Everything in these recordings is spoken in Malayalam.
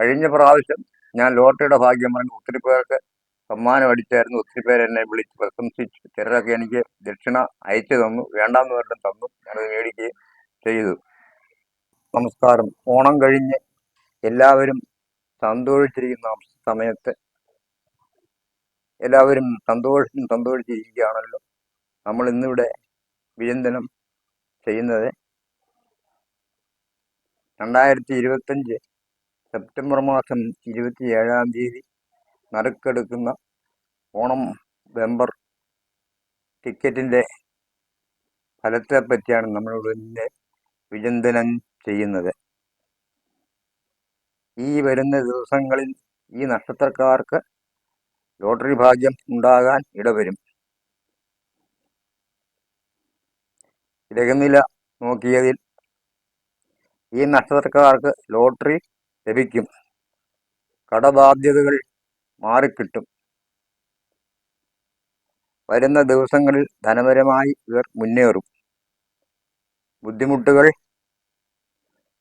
കഴിഞ്ഞ പ്രാവശ്യം ഞാൻ ലോട്ടറിയുടെ ഭാഗ്യം പറഞ്ഞു ഒത്തിരി പേർക്ക് സമ്മാനം അടിച്ചായിരുന്നു. ഒത്തിരി പേര് എന്നെ വിളിച്ച് പ്രശംസിച്ചു ചിലരൊക്കെ എനിക്ക് ദക്ഷിണ അയച്ചു തന്നു. വേണ്ടാന്ന് പറഞ്ഞും തന്നു. ഞാനത് മേടിക്കുകയും ചെയ്തു. നമസ്കാരം. ഓണം കഴിഞ്ഞ് എല്ലാവരും സന്തോഷിച്ചിരിക്കുന്ന സമയത്ത് എല്ലാവരും സന്തോഷം സന്തോഷിച്ചിരിക്കുകയാണല്ലോ. നമ്മൾ ഇന്നിവിടെ വിചിന്തനം ചെയ്യുന്നത്. രണ്ടായിരത്തി ഇരുപത്തഞ്ച് സെപ്റ്റംബർ മാസം ഇരുപത്തി ഏഴാം തീയതി നറുക്കെടുക്കുന്ന ഓണം വെമ്പർ ടിക്കറ്റിന്റെ ഫലത്തെ പറ്റിയാണ് നമ്മളിവിടെ ഇന്ന് വിചിന്തനം ചെയ്യുന്നത്. ഈ വരുന്ന ദിവസങ്ങളിൽ ഈ നക്ഷത്രക്കാർക്ക് ലോട്ടറി ഭാഗ്യം ഉണ്ടാകാൻ ഇടവരും. ഗ്രഹനില നോക്കിയതിൽ ഈ നക്ഷത്രക്കാർക്ക് ലോട്ടറി ലഭിക്കും. കടബാധ്യതകൾ മാറിക്കിട്ടും. വരുന്ന ദിവസങ്ങളിൽ ധനപരമായി ഇവർ മുന്നേറും. ബുദ്ധിമുട്ടുകൾ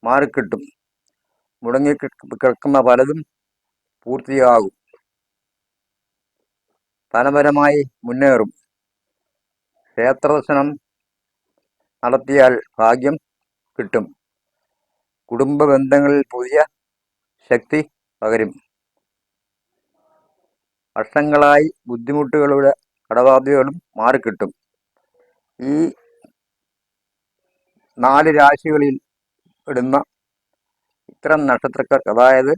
മാറിക്കിട്ടും. മുടങ്ങി കിടക്കുന്ന പലതും പൂർത്തിയാകും. ധനപരമായി മുന്നേറും. ക്ഷേത്രദർശനം നടത്തിയാൽ ഭാഗ്യം കിട്ടും. കുടുംബ ബന്ധങ്ങളിൽ പുതിയ ശക്തി പകരും. വർഷങ്ങളായി ബുദ്ധിമുട്ടുകളുടെ കടബാധ്യതകളും മാറിക്കിട്ടും. ഈ നാല് രാശികളിൽ ഇടുന്ന ഇത്തരം നക്ഷത്രക്കാർക്ക് അതായത്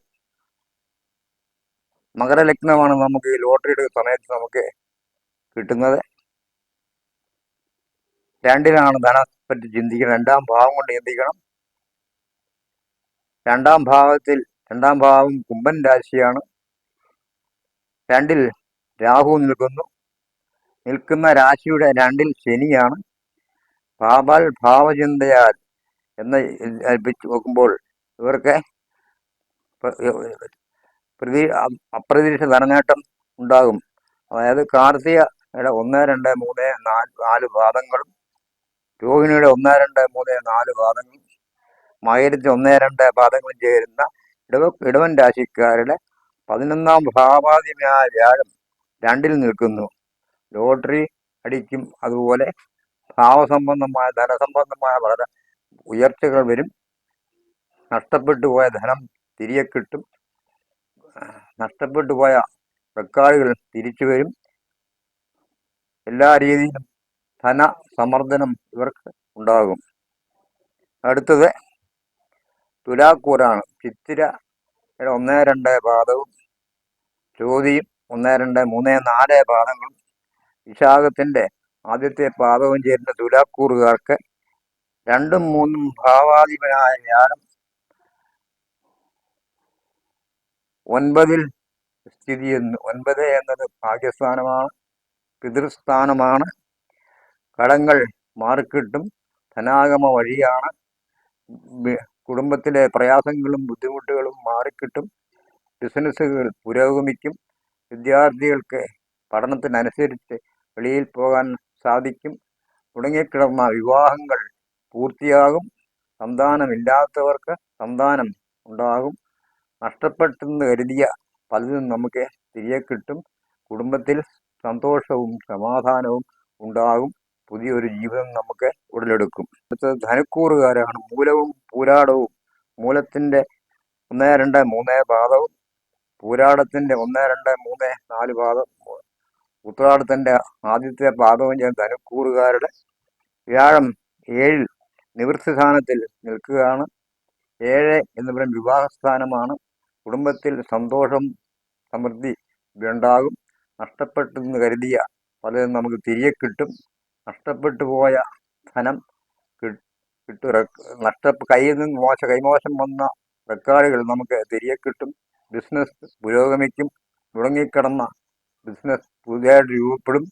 മകരലഗ്നമാണ് നമുക്ക് ഈ ലോട്ടറിയുടെ സമയത്ത് നമുക്ക് കിട്ടുന്നത്. രണ്ടിനാണ് ധനം പറ്റി ചിന്തിക്കണം. രണ്ടാം ഭാവം കൊണ്ട് ചിന്തിക്കണം. രണ്ടാം ഭാവത്തിൽ രണ്ടാം ഭാവം കുംഭൻ രാശിയാണ്. രണ്ടിൽ രാഹു നിൽക്കുന്നു. നിൽക്കുന്ന രാശിയുടെ രണ്ടിൽ ശനിയാണ്. പാപാൽ ഭാവചിന്തയാൽ എന്ന് അൽപ്പിച്ചു നോക്കുമ്പോൾ ഇവർക്ക് പ്രതി അപ്രതീക്ഷിത ധനനേട്ടം ഉണ്ടാകും. അതായത് കാർത്തികയുടെ ഒന്ന് രണ്ട് മൂന്ന് നാല് നാല് പാദങ്ങളും രോഹിണിയുടെ ഒന്ന് രണ്ട് മൂന്ന് നാല് പാദങ്ങളും മകരത്തിൽ ഒന്ന് രണ്ട് പാദങ്ങളും ചേരുന്ന ഇടവ ഇടവൻ രാശിക്കാരുടെ പതിനൊന്നാം ഭാവാധിപനായ വ്യാഴം രണ്ടിൽ നിൽക്കുന്നു. ലോട്ടറി അടിക്കും. അതുപോലെ ഭാവസംബന്ധമായ ധനസംബന്ധമായ വളരെ ഉയർച്ചകൾ വരും. നഷ്ടപ്പെട്ടു പോയ ധനം തിരികെ കിട്ടും. നഷ്ടപ്പെട്ടു പോയ റെക്കാർഡുകൾ തിരിച്ചു വരും. എല്ലാ രീതിയിലും ധന സമ്മർദ്ദനം ഇവർക്ക് ഉണ്ടാകും. അടുത്തത് തുലാക്കൂറാണ്. ചിത്തിരയുടെ ഒന്ന് രണ്ട് പാദവും ചോതിയും ഒന്ന് രണ്ട് മൂന്ന് നാല് പാദങ്ങളും. വിശാഖത്തിന്റെ ആദ്യത്തെ പാദവും ചേരുന്ന തുലാക്കൂറുകാർക്ക് രണ്ടും മൂന്നും ഭാവാധിപനായ വ്യാഴം ഒൻപതിൽ സ്ഥിതി ചെയ്യുന്നു. ഒൻപത് എന്നത് ഭാഗ്യസ്ഥാനമാണ് പിതൃസ്ഥാനമാണ്. കടങ്ങൾ മാറിക്കിട്ടും ധനാഗമ വഴിയാണ് കുടുംബത്തിലെ പ്രയാസങ്ങളും ബുദ്ധിമുട്ടുകളും മാറിക്കിട്ടും. ബിസിനസ്സുകൾ പുരോഗമിക്കും. വിദ്യാർത്ഥികൾക്ക് പഠനത്തിനനുസരിച്ച് വെളിയിൽ പോകാൻ സാധിക്കും. തുടങ്ങിക്കിടന്ന വിവാഹങ്ങൾ പൂർത്തിയാകും. സന്താനമില്ലാത്തവർക്ക് സന്താനം ഉണ്ടാകും. നഷ്ടപ്പെട്ടെന്ന് കരുതിയ പലതും നമുക്ക് തിരികെ കിട്ടും. കുടുംബത്തിൽ സന്തോഷവും സമാധാനവും ഉണ്ടാകും. പുതിയൊരു ജീവിതം നമുക്ക് ഉടലെടുക്കും. അടുത്തത് ധനക്കൂറുകാരാണ് മൂലവും പൂരാടവും. മൂലത്തിന്റെ ഒന്ന് രണ്ട് മൂന്ന് പാദവും പൂരാടത്തിന്റെ ഒന്ന് രണ്ട് മൂന്ന് നാല് പാദം ഉത്രാടത്തിന്റെ ആദ്യത്തെ പാദവും ചെയ്യുന്ന ധനുക്കൂറുകാരുടെ വ്യാഴം ഏഴിൽ നിവൃത്തി സ്ഥാനത്തിൽ നിൽക്കുകയാണ്. ഏഴ് എന്ന് പറയുന്ന വിവാഹസ്ഥാനമാണ്. കുടുംബത്തിൽ സന്തോഷം സമൃദ്ധി ഉണ്ടാകും. നഷ്ടപ്പെട്ടെന്ന് കരുതിയ പലതും നമുക്ക് തിരികെ കിട്ടും. നഷ്ടപ്പെട്ടു പോയ ധനം കിട്ടു നഷ്ട കയ്യിൽ നിന്ന് മോശ കൈമോശം വന്ന റെക്കോർഡുകൾ നമുക്ക് തിരികെ കിട്ടും. ബിസിനസ് പുരോഗമിക്കും. മുടങ്ങിക്കിടന്ന ബിസിനസ് പുതിയതായിട്ട് രൂപപ്പെടും.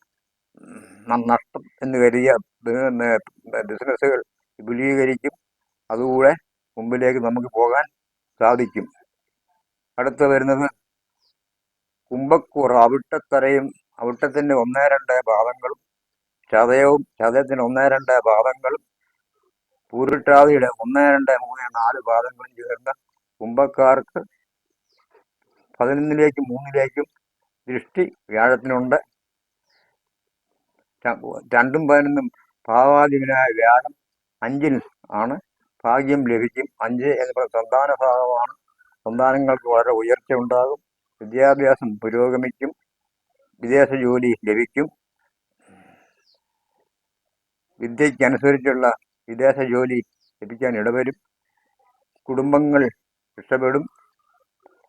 നഷ്ടം എന്ന് കരുതിയ ബിസിനസ്സുകൾ വിപുലീകരിക്കും. അതുകൂടെ മുമ്പിലേക്ക് നമുക്ക് പോകാൻ സാധിക്കും. അടുത്ത വരുന്നത് കുംഭക്കൂർ അവിട്ടത്തറയും അവിട്ടത്തിന്റെ ഒന്നേ രണ്ട് പാദങ്ങളും ചതയവും ചതയത്തിന് ഒന്നേ രണ്ട് പാദങ്ങളും പൂരിട്ടാതിയുടെ ഒന്ന് രണ്ട് മൂന്ന് നാല് പാദങ്ങളും ചേർന്ന കുംഭക്കാർക്ക് പതിനൊന്നിലേക്കും മൂന്നിലേക്കും ദൃഷ്ടി വ്യാഴത്തിനുണ്ട്. രണ്ടും പതിനൊന്നും ഭാവാധിപനായ വ്യാഴം അഞ്ചിൽ ആണ്. ഭാഗ്യം ലഭിക്കും. അഞ്ച് എന്ന് പറയുന്ന സന്താന ഭാഗമാണ് സന്താനങ്ങൾക്ക് വളരെ ഉയർച്ച ഉണ്ടാകും വിദ്യാഭ്യാസം പുരോഗമിക്കും. വിദേശ ജോലി ലഭിക്കും. വിദ്യയ്ക്കനുസരിച്ചുള്ള വിദേശ ജോലി ലഭിക്കാൻ ഇടവരും. കുടുംബങ്ങൾ രക്ഷപ്പെടും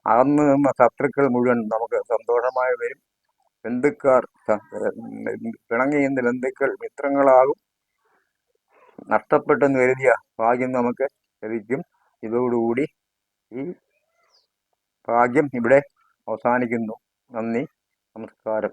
അകന്നു നിന്ന ശത്രുക്കൾ മുഴുവൻ നമുക്ക് സന്തോഷമായി വരും. ബന്ധുക്കാർ പിണങ്ങിയുന്ന ബന്ധുക്കൾ മിത്രങ്ങളാകും. നഷ്ടപ്പെട്ടെന്ന് കരുതിയ ഭാഗ്യം നമുക്ക് ലഭിക്കും. ഇതോടുകൂടി ഈ ഭാഗ്യം ഇവിടെ അവസാനിക്കുന്നു. നന്ദി നമസ്കാരം.